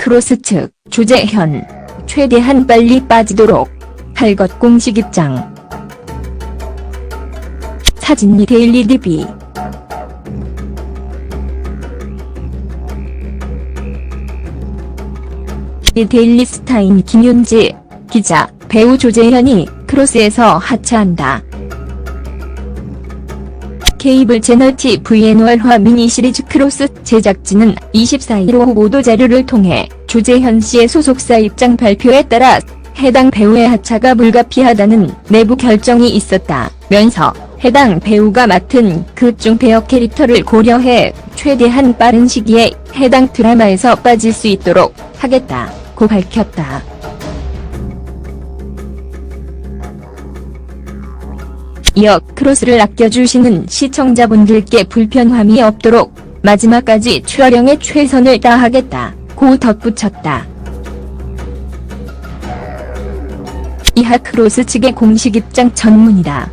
크로스 측 조재현 최대한 빨리 빠지도록 할 것 공식 입장 사진미 데일리 DB 이 데일리 스타인 김윤지 기자 배우 조재현이 크로스에서 하차한다. 케이블 채널 TVN 월화 미니 시리즈 크로스 제작진은 24일 오후 보도 자료를 통해 조재현 씨의 소속사 입장 발표에 따라 해당 배우의 하차가 불가피하다는 내부 결정이 있었다면서 해당 배우가 맡은 극중 배역 캐릭터를 고려해 최대한 빠른 시기에 해당 드라마에서 빠질 수 있도록 하겠다고 밝혔다. 이어 크로스를 아껴주시는 시청자분들께 불편함이 없도록 마지막까지 촬영에 최선을 다하겠다 고 덧붙였다. 이하 크로스 측의 공식 입장 전문이다.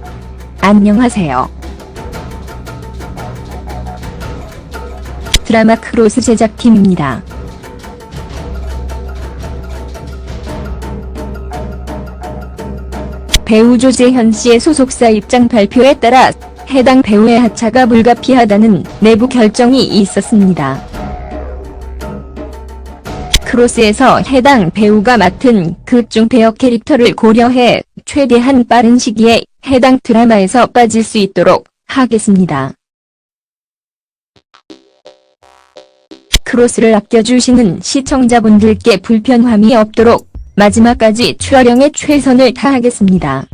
안녕하세요. 드라마 크로스 제작팀입니다. 배우 조재현 씨의 소속사 입장 발표에 따라 해당 배우의 하차가 불가피하다는 내부 결정이 있었습니다. 크로스에서 해당 배우가 맡은 극중 배역 캐릭터를 고려해 최대한 빠른 시기에 해당 드라마에서 빠질 수 있도록 하겠습니다. 크로스를 아껴주시는 시청자분들께 불편함이 없도록 마지막까지 촬영에 최선을 다하겠습니다.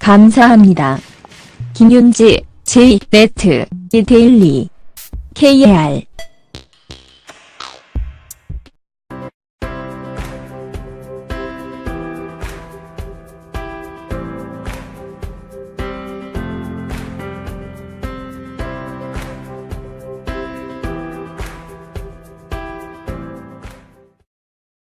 감사합니다. 김윤지, J, 네트, 이데일리, KR